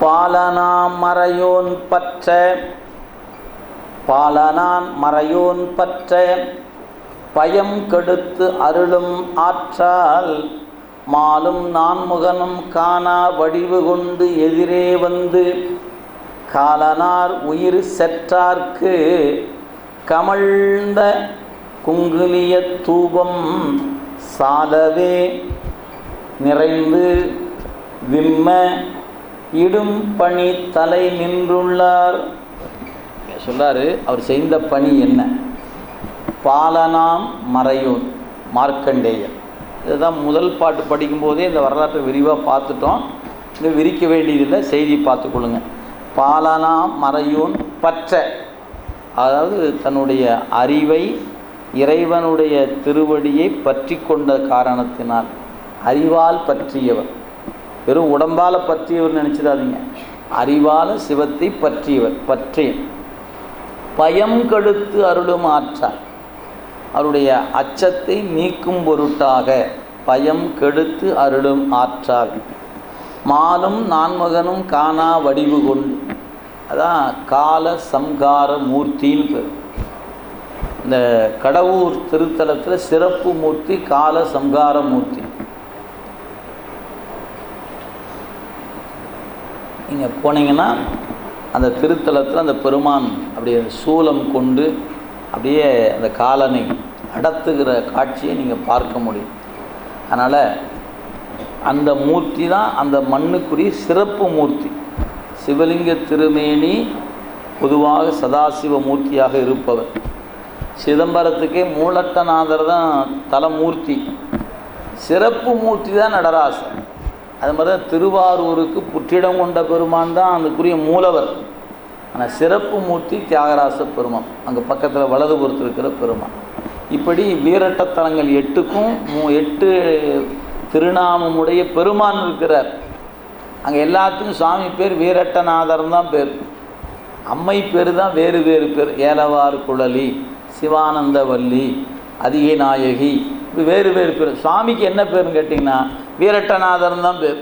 பாலனாம் மறையோன் பற்ற பாலனான் மறையோன் பற்ற பயம் கெடுத்து அருளும் ஆற்றால் மாலும் நான்முகனும் காணா வடிவு கொண்டு எதிரே வந்து காலனார் உயிர் செற்றார்க்கு கமழ்ந்த குங்குலிய தூபம் சாலவே நிறைந்து விம்ம இடும் பணி தலை நின்றுள்ளார். சொல்லாரு அவர் செய்த பணி என்ன? பாலனாம் மறையூர் மார்க்கண்டேயர் இதுதான் முதல் பாட்டு படிக்கும்போதே இந்த வரலாற்றை விரிவாக பார்த்துட்டோம். இந்த விரிக்க வேண்டியதில்லை செய்தி பார்த்துக்கொள்ளுங்க பாலனாம் மறையூன் பற்ற. அதாவது தன்னுடைய அறிவை இறைவனுடைய திருவடியை பற்றி கொண்ட காரணத்தினால் அறிவால் பற்றியவர். வெறும் உடம்பால் பற்றியவர் நினச்சிடாதீங்க. அறிவால் சிவத்தை பற்றியவர் பற்றியன் பயம் கெடுத்து அருளும் ஆற்றார் அவருடைய அச்சத்தை நீக்கும் பொருட்டாக பயம் கெடுத்து அருளும் ஆற்றார் மாலும் நான்மகனும் காணா வடிவு கொண்டு. அதான் கால சம்கார மூர்த்தின்னு பேர். இந்த கடவுர் திருத்தலத்தில் சிறப்பு மூர்த்தி கால சம்கார மூர்த்தி. நீங்கள் போனீங்கன்னா அந்த திருத்தலத்தில் அந்த பெருமான் அப்படியே சூலம் கொண்டு அப்படியே அந்த காலனை நடத்துகிற காட்சியை நீங்கள் பார்க்க முடியும். அதனால் அந்த மூர்த்தி தான் அந்த மண்ணுக்குரிய சிறப்பு மூர்த்தி. சிவலிங்க திருமேனி பொதுவாக சதாசிவ மூர்த்தியாக இருப்பவர். சிதம்பரத்துக்கே மூலட்டநாதர் தான் தலமூர்த்தி. சிறப்பு மூர்த்தி தான் நடராசன் அது மாதிரி தான் திருவாரூருக்கு புற்றிடம் கொண்ட பெருமான் தான் அதுக்குரிய மூலவர். ஆனால் சிறப்பு மூர்த்தி தியாகராச பெருமான். அங்கே பக்கத்தில் வலதுபுறத்தில் இருக்கிற பெருமான். இப்படி வீரட்டத்தலங்கள் எட்டுக்கும் மூ எட்டு திருநாமமுடைய பெருமான் இருக்கிறார். அங்கே எல்லாத்துக்கும் சுவாமி பேர் வீரட்டநாதர் தான் பேர். அம்மை பேர் தான் வேறு வேறு பேர். ஏலவார் குழலி சிவானந்தவல்லி அதிகை நாயகி இப்படி வேறு வேறு பேர். சுவாமிக்கு என்ன பேருன்னு கேட்டிங்கன்னா வீரட்டநாதர்னு தான் பேர்.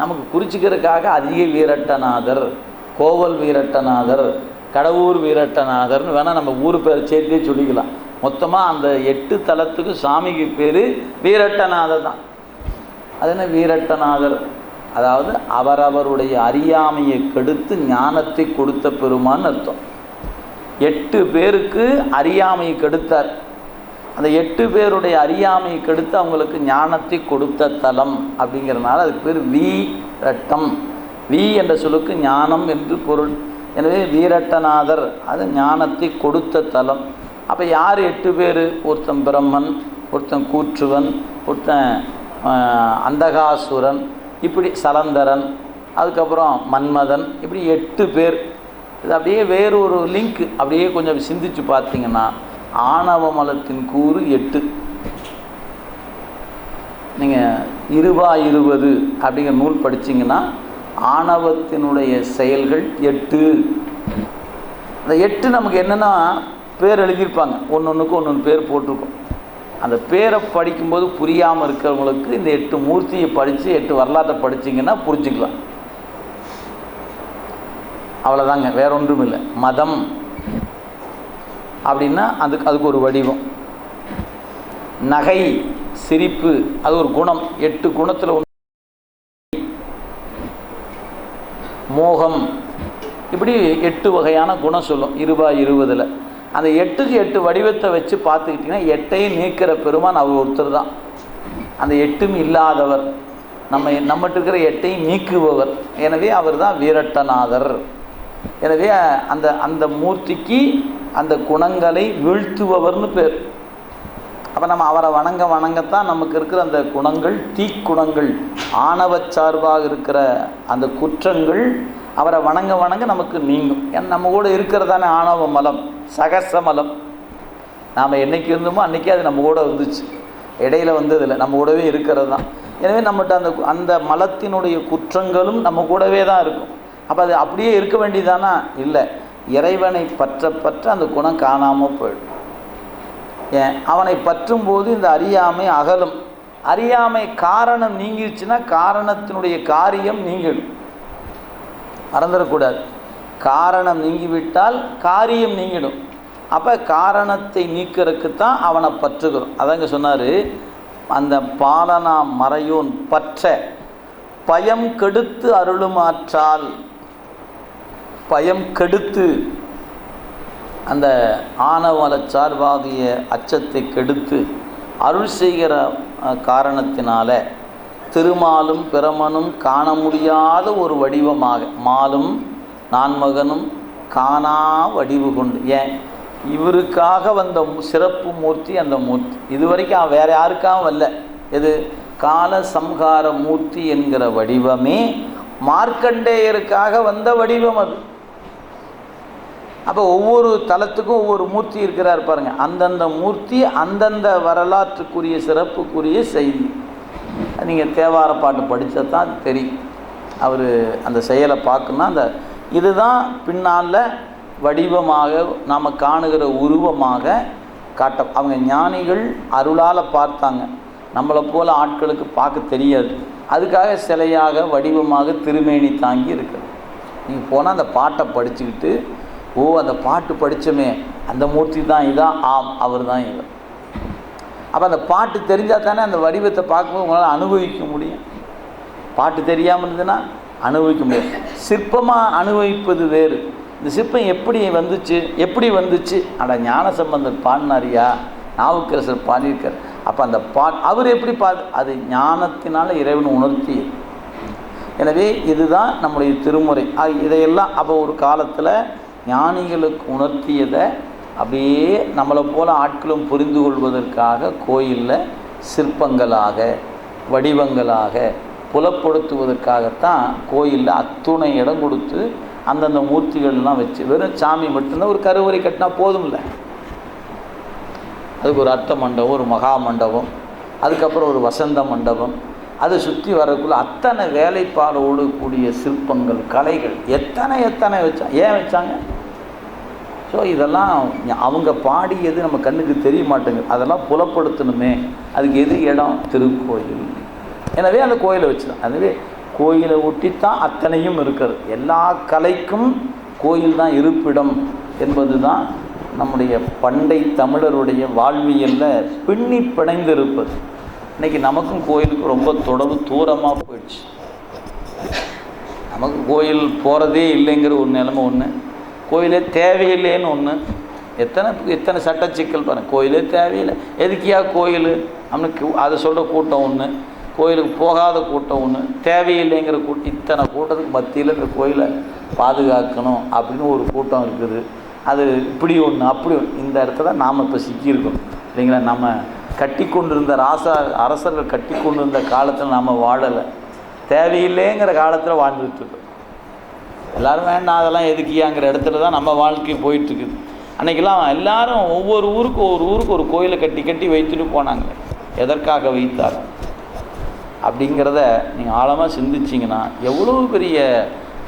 நமக்கு குறிச்சிக்கிறதுக்காக அதிக வீரட்டநாதர் கோவல் வீரட்டநாதர் கடவுர் வீரட்டநாதர்னு வேணால் நம்ம ஊர் பேர் சேர்த்தே சொல்லிக்கலாம். மொத்தமாக அந்த எட்டு தலத்துக்கு சாமிக்கு பேர் வீரட்டநாதர் தான். அது என்ன வீரட்டநாதர்? அதாவது அவரவருடைய அறியாமையை கெடுத்து ஞானத்தை கொடுத்த பெருமான்னு அர்த்தம். எட்டு பேருக்கு அறியாமையை கெடுத்தார். அந்த எட்டு பேருடைய அறியாமையை கெடுத்து அவங்களுக்கு ஞானத்தை கொடுத்த தலம் அப்படிங்கிறனால அதுக்கு பேர் வி ரட்டம் வி என்ற சொல்லுக்கு ஞானம் என்று பொருள். எனவே வீரட்டநாதர் அது ஞானத்தை கொடுத்த தலம். அப்போ யார் எட்டு பேர்? ஒருத்தன் பிரம்மன் ஒருத்தன் கூற்றுவன் ஒருத்தன் அந்தகாசுரன் இப்படி சலந்தரன் அதுக்கப்புறம் மன்மதன் இப்படி எட்டு பேர். இது அப்படியே வேறொரு லிங்க் அப்படியே கொஞ்சம் சிந்திச்சு பார்த்தீங்கன்னா ஆணவ மலத்தின் கூறு எட்டு. நீங்கள் இருபா இருபது அப்படிங்கிற நூல் படிச்சிங்கன்னா ஆணவத்தினுடைய செயல்கள் எட்டு. அந்த எட்டு நமக்கு என்னென்னா பேர் எழுதியிருப்பாங்க. ஒன்று ஒன்றுக்கு ஒன்று ஒன்று பேர் போட்டிருக்கோம். அந்த பேரை படிக்கும்போது புரியாமல் இருக்கிறவங்களுக்கு இந்த எட்டு மூர்த்தியை படித்து எட்டு வரலாற்றை படிச்சிங்கன்னா புரிஞ்சுக்கலாம். அவ்வளோதாங்க வேற ஒன்றும் இல்லை மதம். அப்படின்னா அதுக்கு அதுக்கு ஒரு வடிவம். நகை சிரிப்பு அது ஒரு குணம். எட்டு குணத்தில் ஒன்று மோகம். இப்படி எட்டு வகையான குணம் சொல்லும். இருபா இருபதில். அந்த எட்டுக்கு எட்டு வடிவத்தை வச்சு பார்த்துக்கிட்டிங்கன்னா எட்டையும் நீக்கிற பெருமான் அவர் ஒருத்தர் தான். அந்த எட்டும் இல்லாதவர். நம்ம நம்மகிட்ட இருக்கிற எட்டையும் நீக்குபவர். எனவே அவர் தான் வீரட்டநாதர். எனவே அந்த அந்த மூர்த்திக்கு அந்த குணங்களை வீழ்த்துபவர்னு பேர். அப்போ நம்ம அவரை வணங்க வணங்கத்தான் நமக்கு இருக்கிற அந்த குணங்கள் தீக்குணங்கள் ஆணவ சார்பாக இருக்கிற அந்த குற்றங்கள் அவரை வணங்க வணங்க நமக்கு நீங்கும். ஏன்னா நம்ம கூட இருக்கிறதானே ஆணவ மலம் சகச மலம். நாம் என்னைக்கு இருந்தோமோ அன்றைக்கி அது நம்ம கூட இருந்துச்சு. இடையில வந்ததில்லை நம்ம கூடவே இருக்கிறது தான். எனவே நம்மகிட்ட அந்த அந்த மலத்தினுடைய குற்றங்களும் நம்ம கூடவே தான் இருக்கும். அப்போ அது அப்படியே இருக்க வேண்டியதானா? இல்லை. இறைவனை பற்ற பற்ற அந்த குணம் காணாமல் போயிடும். ஏன்? அவனை பற்றும் போது இந்த அறியாமை அகலும். அறியாமை காரணம் நீங்கிடுச்சுன்னா காரணத்தினுடைய காரியம் நீங்கிடும். மறந்துடக்கூடாது. காரணம் நீங்கிவிட்டால் காரியம் நீங்கிடும். அப்போ காரணத்தை நீக்கிறதுக்கு தான் அவனை பற்றுகிறோம். அதாங்க சொன்னார் அந்த பாலனா மறையோன் பற்ற பயம் கெடுத்து அருளுமாற்றால் பயம் கெடுத்து அந்த ஆணவல சார்பாகிய அச்சத்தை கெடுத்து அருள் செய்கிற காரணத்தினால திருமாலும் பிரமனும் காண முடியாத ஒரு வடிவமாக மாலும் நான்மகனும் காணா வடிவு கொண்டு ஏன்? இவருக்காக வந்த சிறப்பு மூர்த்தி அந்த மூர்த்தி. இது வரைக்கும் அவன் வேற யாருக்காகவும் வரல எது? கால சம்ஹார மூர்த்தி என்கிற வடிவமே மார்க்கண்டேயருக்காக வந்த வடிவம் அது. அப்போ ஒவ்வொரு தலத்துக்கும் ஒவ்வொரு மூர்த்தி இருக்கிறார் பாருங்கள் அந்தந்த மூர்த்தி அந்தந்த வரலாற்றுக்குரிய சிறப்புக்குரிய செய்தி. நீங்கள் தேவார பாட்டு படித்தா தான் தெரியும். அவர் அந்த செயலை பார்க்கணும்னா அந்த இதுதான் பின்னால் வடிவமாக நாம் காணுகிற உருவமாக காட்ட அவங்க ஞானிகள் அருளால் பார்த்தாங்க. நம்மளை போல் ஆட்களுக்கு பார்க்க தெரியாது. அதுக்காக சிலையாக வடிவமாக திருமேனி தாங்கி இருக்குது நீங்கள் போனால் அந்த பாட்டை படிச்சுக்கிட்டு ஓ அந்த பாட்டு படித்தோமே அந்த மூர்த்தி தான் இதான் ஆம் அவர் தான் இவர். அப்போ அந்த பாட்டு தெரிஞ்சால் தானே அந்த வடிவத்தை பார்க்கும்போது உங்களால் அனுபவிக்க முடியும். பாட்டு தெரியாமல் இருந்ததுன்னா அனுபவிக்க முடியும் சிற்பமாக அனுபவிப்பது வேறு. இந்த சிற்பம் எப்படி வந்துச்சு? எப்படி வந்துச்சு? அட ஞான சம்பந்தர் பாடினாரியா? நாவுக்கரசர் பாடியிருக்கார். அப்போ அந்த பா அவர் எப்படி பா அது ஞானத்தினால் இறைவன் உணர்த்தி எனவே இதுதான் நம்முடைய திருமுறை. இதையெல்லாம் அப்போ ஒரு காலத்தில் ஞானிகளுக்கு உணர்த்தியதை அப்படியே நம்மளை போல ஆட்களும் புரிந்து கொள்வதற்காக கோயிலில் சிற்பங்களாக வடிவங்களாக புலப்படுத்துவதற்காகத்தான் கோயிலில் அத்துணை இடம் கொடுத்து அந்தந்த மூர்த்திகள்லாம் வச்சு வெறும் சாமி மட்டும்தான் ஒரு கருவறை கட்டினா போதும்ல. அதுக்கு ஒரு அர்த்த மண்டபம் ஒரு மகா மண்டபம் அதுக்கப்புறம் ஒரு வசந்த மண்டபம். அதை சுற்றி வரக்குள்ள அத்தனை வேலைப்பாடோடு கூடிய சிற்பங்கள் கலைகள் எத்தனை எத்தனை வச்சா ஏன் வச்சாங்க? ஸோ இதெல்லாம் அவங்க பாடியது நம்ம கண்ணுக்கு தெரிய மாட்டேங்குது. அதெல்லாம் புலப்படுத்தணுமே. அதுக்கு எது இடம்? திருக்கோயில். எனவே அந்த கோயிலை வச்சுதான். அதுவே கோயிலை ஒட்டித்தான் அத்தனையும் இருக்கிறது. எல்லா கலைக்கும் கோயில் தான் இருப்பிடம் என்பது தான் நம்முடைய பண்டை தமிழருடைய வாழ்வியலில் பின்னி பிணைந்து இருப்பது நமக்கும் கோயிலுக்கு ரொம்ப தொடர்பு தூரமாக போயிடுச்சு. நமக்கு கோயில் போகிறதே இல்லைங்கிற ஒரு நிலைமை ஒன்று கோயிலே தேவையில்லைன்னு ஒன்று எத்தனை எத்தனை சட்ட சிக்கல் பாருங்க. கோயிலே தேவையில்லை. எதுக்கியா கோயில்? அப்படின்னு அதை சொல்கிற கூட்டம் ஒன்று கோயிலுக்கு போகாத கூட்டம் ஒன்று தேவையில்லைங்கிற கூட்டம். இத்தனை கூட்டத்துக்கு மத்தியில் இந்த கோயிலை பாதுகாக்கணும் அப்படின்னு ஒரு கூட்டம் இருக்குது. அது இப்படி ஒன்று அப்படி ஒன்று இந்த இடத்துல நாம் இப்போ சிக்கியிருக்கோம். இல்லைங்களா? நம்ம கட்டி கொண்டிருந்த ராசா அரசர்கள் கட்டி கொண்டிருந்த காலத்தில் நாம் வாழலை. தேவையில்லைங்கிற காலத்தில் வாழ்ந்துட்டுருக்கோம் எல்லோரும் வேண்டாம் அதெல்லாம் எதுக்கியாங்கிற இடத்துல தான் நம்ம வாழ்க்கை போயிட்டுருக்குது. அன்றைக்கெல்லாம் எல்லாரும் ஒவ்வொரு ஊருக்கு ஒரு ஊருக்கு ஒரு கோயிலை கட்டி கட்டி வைத்துட்டு போனாங்க. எதற்காக வைத்தார்? அப்படிங்கிறத நீங்கள் ஆழமாக சிந்திச்சிங்கன்னா எவ்வளோ பெரிய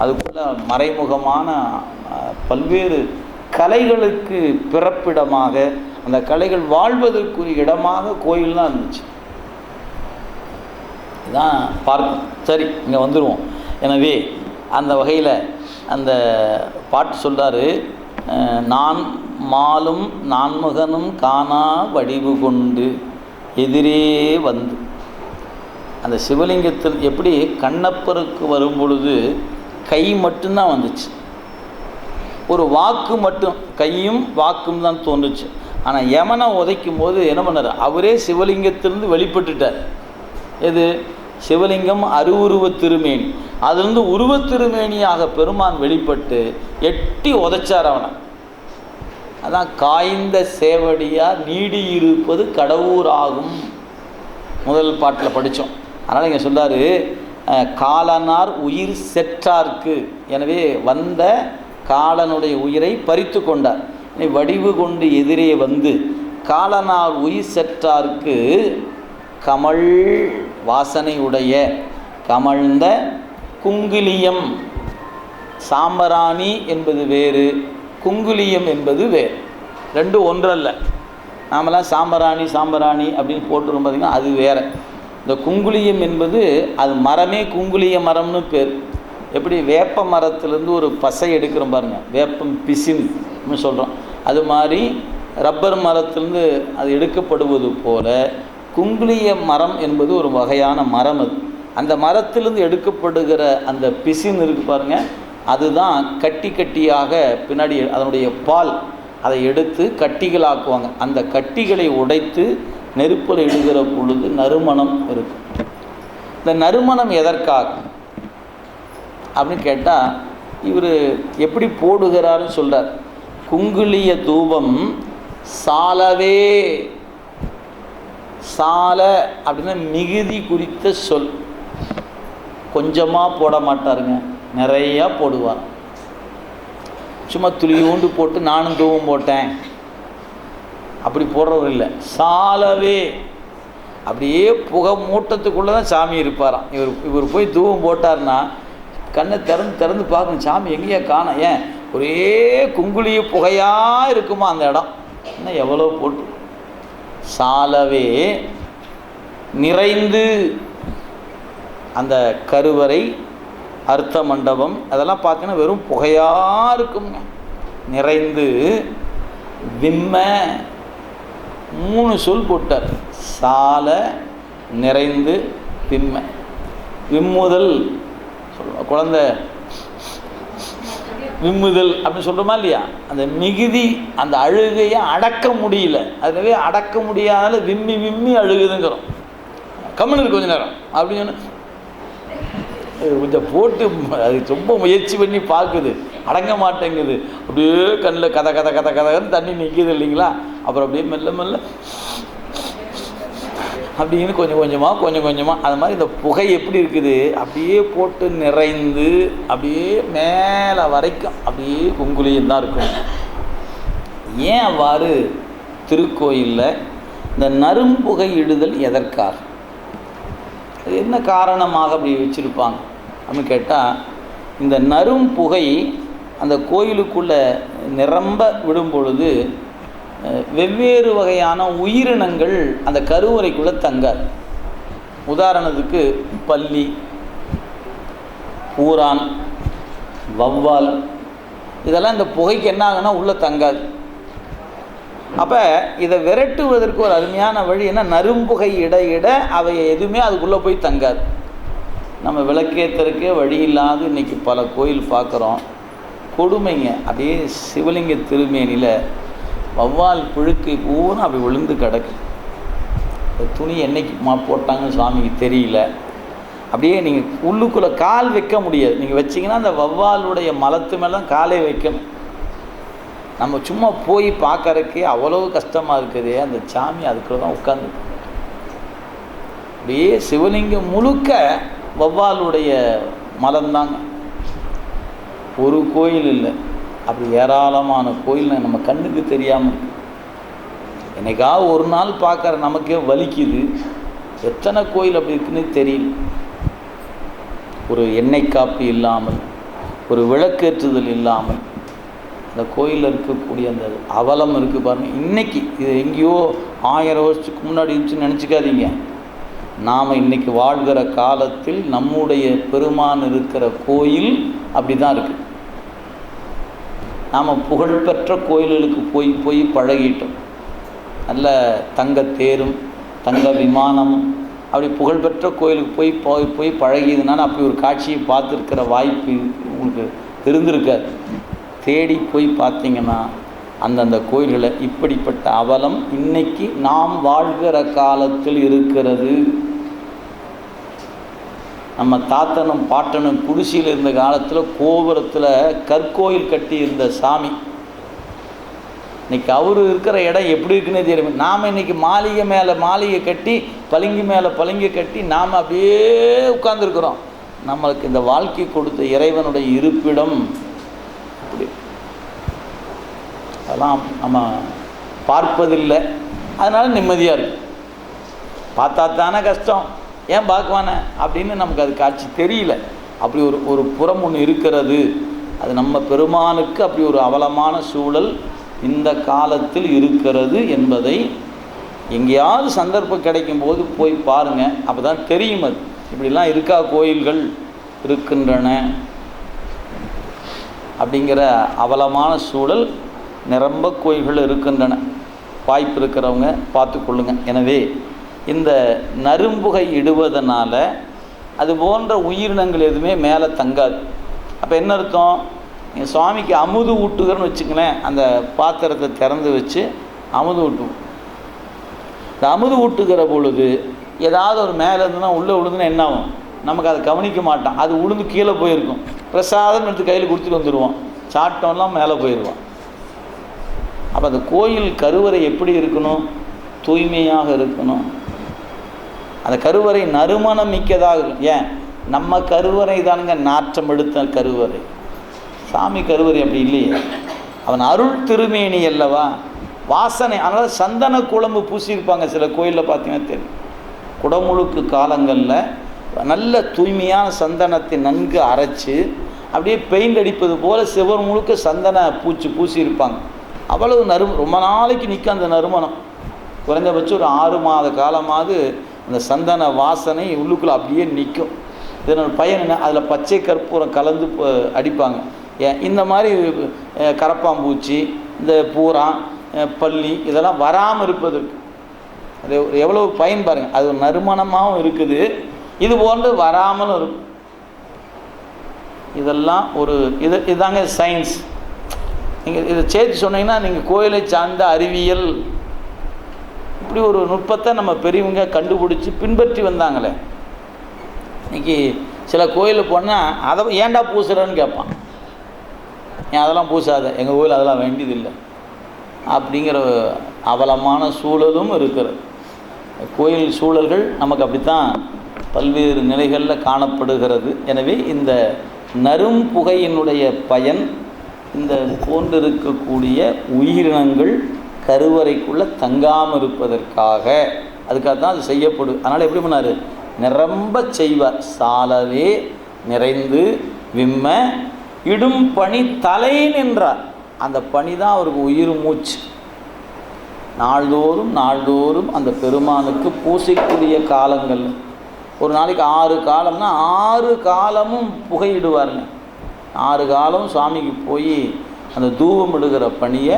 அதுக்குள்ள மறைமுகமான பல்வேறு கலைகளுக்கு பிறப்பிடமாக அந்த கலைகள் வாழ்வதற்குரிய இடமாக கோயில் தான் இருந்துச்சு. இதான் பார்க்கணும். சரி இங்கே வந்துடுவோம் எனவே அந்த வகையில் அந்த பாட்டு சொல்கிறாரு நான் மாலும் நான்முகனும் காணா வடிவு கொண்டு எதிரே வந்து. அந்த சிவலிங்கத்தில் எப்படி கண்ணப்பருக்கு வரும் பொழுது கை மட்டும்தான் வந்துச்சு. ஒரு வாக்கு மட்டும் கையும் வாக்கும் தான் தோன்றுச்சு. ஆனால் யமனை உதைக்கும் போது என்ன பண்ணார்? அவரே சிவலிங்கத்திலிருந்து வெளிப்பட்டுட்டார். எது? சிவலிங்கம் அருவுருவ திருமேனி. அதுலேருந்து உருவத் திருமேனியாக பெருமான் வெளிப்பட்டு எட்டி உதைச்சார் அவனை. அதான் காய்ந்த சேவடியார் நீடியிருப்பது கடவுராகும். முதல் பாட்டில் படித்தோம் அதனால் இங்கே சொல்றாரு காலனார் உயிர் செற்றார்க்கு. எனவே வந்த காலனுடைய உயிரை பறித்து கொண்டார். வடிவு கொண்டு எதிரே வந்து காலனார் உயிர் செற்றார்க்கு கமல் வாசனையுடைய கமழ்ந்த குங்குலியம். சாம்பராணி என்பது வேறு குங்குலியம் என்பது வேறு. ரெண்டு ஒன்றல்ல. நாமெல்லாம் சாம்பராணி சாம்பராணி அப்படின்னு போட்டுருக்கோம் பார்த்திங்கன்னா அது வேறு. இந்த குங்குலியம் என்பது அது மரமே குங்குலிய மரம்னு பேர். எப்படி? வேப்ப மரத்துலேருந்து ஒரு பசை எடுக்கிறோம் பாருங்கள் வேப்பம் பிசின்னு சொல்கிறோம் அது மாதிரி ரப்பர் மரத்துலேருந்து அது எடுக்கப்படுவது போல குங்குளிய மரம் என்பது ஒரு வகையான மரம் அது. அந்த மரத்திலிருந்து எடுக்கப்படுகிற அந்த பிசின் இருக்கு பாருங்க அதுதான் கட்டி கட்டியாக பின்னாடி அதனுடைய பால் அதை எடுத்து கட்டிகளாக்குவாங்க. அந்த கட்டிகளை உடைத்து நெருப்பில் இடுகிற பொழுது நறுமணம் இருக்கும். இந்த நறுமணம் எதற்காக அப்படின்னு கேட்டால் இவர் எப்படி போடுகிறாருன்னு சொல்கிறார் குங்குளிய தூபம் சாலவே சால அப்படின்னா மிகுதி குறித்த சொல். கொஞ்சமாக போட மாட்டாருங்க. நிறையா போடுவார். சும்மா துளியூண்டு போட்டு நானும் தூவம் போட்டேன். அப்படி போடுறவர் இல்லை. சாலவே. அப்படியே புகை மூட்டத்துக்குள்ளே தான் சாமி இருப்பாராம். இவர் இவர் போய் தூவம் போட்டார்னா கண்ணை திறந்து திறந்து பார்க்கணும். சாமி எங்கேயா காணும் ஏன்? ஒரே குங்குளிய புகையாக இருக்குமா அந்த இடம்? இன்னும் எவ்வளோ போட்டு சாலவே நிறைந்து அந்த கருவறை அர்த்த மண்டபம் அதெல்லாம் பார்த்தீங்கன்னா வெறும் புகையாக இருக்குங்க. நிறைந்து விம்ம மூணு சொல் போட்டார். சால நிறைந்து விம்ம. விம்முதல் சொல்லுவோம் குழந்தை விம்முதல் அப்படின்னு சொல்கிறோமா இல்லையா? அந்த மிகுதி அந்த அழுகையை அடக்க முடியல. அதுவே அடக்க முடியாத விம்மி விம்மி அழுகுதுங்கிறோம். கம்முன்னு இருக்கு கொஞ்ச நேரம். அப்படின்னு சொன்னா, அது கொஞ்சம் போட்டு அது ரொம்ப முயற்சி பண்ணி பார்க்குது. அடங்க மாட்டேங்குது. அப்படியே கண்ணில் கதை கதை கதை கதைன்னு தண்ணி நிற்கிது இல்லைங்களா? அப்புறம் அப்படியே மெல்ல மெல்ல அப்படின்னு கொஞ்சம் கொஞ்சமாக கொஞ்சம் கொஞ்சமாக அது மாதிரி இந்த புகை எப்படி இருக்குது? அப்படியே போட்டு நிறைந்து அப்படியே மேலே வரைக்கும் அப்படியே குங்குலியும் தான் இருக்கும். ஏன் அவ்வாறு? திருக்கோயிலில் இந்த நறும்புகை இடுதல் எதற்காக? அது என்ன காரணமாக அப்படி வச்சுருப்பாங்க? அப்படின்னு கேட்டால் இந்த நறும் புகை அந்த கோயிலுக்குள்ளே நிரம்ப விடும் பொழுது வெவ்வேறு வகையான உயிரினங்கள் அந்த கருவறைக்குள்ளே தங்காது உதாரணத்துக்கு பள்ளி பூரான் வவ்வால் இதெல்லாம் இந்த புகைக்கு என்ன ஆகுன்னா உள்ளே தங்காது. அப்போ இதை விரட்டுவதற்கு ஒரு அருமையான வழி என்ன? நறும்புகை இட இட அவை எதுவுமே அதுக்குள்ளே போய் தங்காது. நம்ம விளக்கேற்றறக்கே வழி இல்லாத இன்றைக்கி பல கோயில் பார்க்குறோம் கொடுமைங்க. அப்படியே சிவலிங்க திருமேனியில் வவ்வால் புழுக்கை பூரா அப்படி விழுந்து கிடக்கு. துணி என்னைக்கு மா போட்டாங்கன்னு சுவாமிக்கு தெரியல. அப்படியே நீங்கள் உள்ளுக்குள்ளே கால் வைக்க முடியாது. நீங்கள் வச்சிங்கன்னா அந்த வவ்வாலுடைய மலத்து மேலே காலை காலே வைக்கணும். நம்ம சும்மா போய் பார்க்கறக்கே அவ்வளோ கஷ்டமாக இருக்குது. அந்த சாமி அதுக்குள்ள தான் உட்காந்து அப்படியே சிவலிங்கம் முழுக்க வவ்வாலுடைய மலம்தாங்க. ஒரு கோயில் இல்லை. அப்படி ஏராளமான கோயில் நம்ம கண்ணுக்கு தெரியாமல் என்னைக்காவது ஒரு நாள் பார்க்குற நமக்கே வலிக்குது. எத்தனை கோயில் அப்படி இருக்குன்னு தெரியல. ஒரு எண்ணெய் காப்பி இல்லாமல் ஒரு விளக்கேற்றுதல் இல்லாமல் அந்த கோயிலில் இருக்கக்கூடிய அந்த அவலம் இருக்குது பாருங்கள் இன்றைக்கி இது எங்கேயோ ஆயிரம் வருஷத்துக்கு முன்னாடி இருந்துச்சுன்னு நினச்சிக்காதீங்க. நாம் இன்னைக்கு வாழ்கிற காலத்தில் நம்முடைய பெருமான் இருக்கிற கோயில் அப்படி தான் இருக்குது நாம் புகழ்பெற்ற கோயில்களுக்கு போய் போய் பழகிட்டோம். நல்ல தங்க தேரும் தங்க விமானமும் அப்படி புகழ்பெற்ற கோயிலுக்கு போய் போய் போய் பழகியதுனால அப்படி ஒரு காட்சியை பார்த்துருக்கிற வாய்ப்பு உங்களுக்கு இருந்திருக்காது தேடி போய் பார்த்தீங்கன்னா அந்தந்த கோயில்களை இப்படிப்பட்ட அவலம் இன்னைக்கு நாம் வாழ்கிற காலத்தில் இருக்கிறது. நம்ம தாத்தனும் பாட்டனும் குடிசையில் இருந்த காலத்தில் கோபுரத்தில் கற்கோயில் கட்டி இருந்த சாமி. இன்னைக்கு அவர் இருக்கிற இடம் எப்படி இருக்குன்னே தெரியும்? நாம் இன்னைக்கு மாளிகை மேலே மாளிகை கட்டி பளிங்கு மேலே பளிங்கு கட்டி நாம் அப்படியே உட்காந்துருக்குறோம் நம்மளுக்கு இந்த வாழ்க்கை கொடுத்த இறைவனுடைய இருப்பிடம் அப்படி. அதெல்லாம் நம்ம பார்ப்பதில்லை. அதனால் நிம்மதியாக இருக்கு. பார்த்தா தானே கஷ்டம். ஏன் பார்க்குவானே அப்படின்னு நமக்கு அது காட்சி தெரியல. அப்படி ஒரு ஒரு புறம் ஒன்று இருக்கிறது. அது நம்ம பெருமானுக்கு அப்படி ஒரு அவலமான சூழல் இந்த காலத்தில் இருக்கிறது என்பதை எங்கேயாவது சந்தர்ப்பம் கிடைக்கும் போது போய் பாருங்கள் அப்போ தான் தெரியும் அது. இப்படிலாம் இருக்கா கோயில்கள்? இருக்கின்றன. அப்படிங்கிற அவலமான சூழல் நிரம்ப கோயில்கள் இருக்கின்றன. வாய்ப்பு இருக்கிறவங்க பார்த்துக்கொள்ளுங்க. எனவே இந்த நரும்புகை இடுவதனால அது போன்ற உயிரினங்கள் எதுவுமே மேலே தங்காது. அப்போ என்ன அர்த்தம்? நீங்க சுவாமிக்கு அமுது ஊட்டுகிறன்னு வச்சுங்களேன் அந்த பாத்திரத்தை திறந்து வச்சு அமுது ஊட்டுவோம். இந்த அமுது ஊட்டுகிற பொழுது ஏதாவது ஒரு மேலே இருந்துன்னா உள்ளே விழுந்துன்னா என்ன ஆகும் நமக்கு அதை கவனிக்க மாட்டான். அது உளுந்து கீழே போயிருக்கும். பிரசாதம் எடுத்து கையில் கொடுத்துட்டு வந்துடுவோம் சாப்பிட்டோம்லாம் மேலே போயிடுவான் அப்போ அந்த கோயில் கருவறை எப்படி இருக்கணும்? தூய்மையாக இருக்கணும். அந்த கருவறை நறுமணம் மிக்கதாக ஏன்? நம்ம கருவறை தானுங்க நாற்றம் எடுத்த கருவறை. சாமி கருவறை அப்படி இல்லையே. அவன் அருள் திருமேனி அல்லவா? வாசனை அதனால் சந்தன குழம்பு பூசியிருப்பாங்க சில கோயிலில் பார்த்தீங்கன்னா தெரியும். குடமுழுக்கு காலங்களில் நல்ல தூய்மையான சந்தனத்தை நன்கு அரைச்சு அப்படியே பெயிண்ட் அடிப்பது போல் சிவர் முழுக்க சந்தன பூச்சி பூசியிருப்பாங்க. அவ்வளவு நறு ரொம்ப நாளைக்கு நிற்க அந்த நறுமணம். குறைந்தபட்சம் ஒரு ஆறு மாத காலமாவது அந்த சந்தன வாசனை உள்ளுக்குள்ளே அப்படியே நிற்கும். இதனோட பயன் என்ன? அதில் பச்சை கற்பூரம் கலந்து அடிப்பாங்க. ஏன் இந்த மாதிரி கரப்பாம்பூச்சி இந்த பூரா பள்ளி இதெல்லாம் வராமல் இருப்பதற்கு. அது எவ்வளவு பயன் பாருங்கள் அது நறுமணமாகவும் இருக்குது. இது போன்று வராமலும் இருக்கும். இதெல்லாம் ஒரு இது இதாங்க சயின்ஸ் நீங்கள் இதை சேர்த்து சொன்னீங்கன்னா நீங்கள் கோயிலை சார்ந்த அறிவியல் அப்படி ஒரு நுட்பத்தை நம்ம பெரியவங்க கண்டுபிடிச்சி பின்பற்றி வந்தாங்களே. இன்னைக்கு சில கோயிலுக்கு போனால் அதை ஏன்டா பூசுறேன்னு கேட்பான். ஏன் அதெல்லாம் பூசாத? எங்கள் கோயில் அதெல்லாம் வேண்டியதில்லை. அப்படிங்கிற அவலமான சூழலும் இருக்கிறது. கோயில் சூழல்கள் நமக்கு அப்படித்தான் பல்வேறு நிலைகளில் காணப்படுகிறது. எனவே இந்த நரும் புகையினுடைய பயன் இந்த போன்றிருக்கக்கூடிய உயிரினங்கள் கருவறைக்குள்ளே தங்காமல் இருப்பதற்காக. அதுக்காக தான் அது செய்யப்படும் அதனால் எப்படி பண்ணார்? நிரம்ப செய்வார் சாலவே நிறைந்து விம்ம இடும் பணி தலை நின்றார் அந்த பணி தான் அவருக்கு உயிர் மூச்சு. நாள்தோறும் நாள்தோறும் அந்த பெருமானுக்கு பூசைக்குரிய காலங்கள். ஒரு நாளைக்கு ஆறு காலம்னா ஆறு காலமும் புகையிடுவாருங்க. ஆறு காலம் சுவாமிக்கு போய் அந்த தூவம் இடுகிற பணியை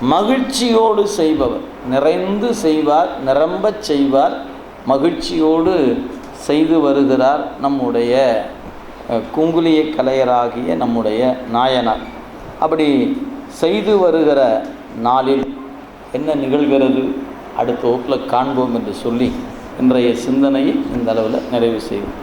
மகிழ்ச்சியோடு செய்பவர். நிறைந்து செய்வார் நிரம்பச் செய்வார் மகிழ்ச்சியோடு செய்து வருகிறார் நம்முடைய குங்குலிய கலையராகிய நம்முடைய நாயனார். அப்படி செய்து வருகிற நாளில் என்ன நிகழ்கிறது? அடுத்த வகுப்பில் காண்போம் என்று சொல்லி இன்றைய சிந்தனையை இந்த அளவில் நிறைவு செய்வோம்.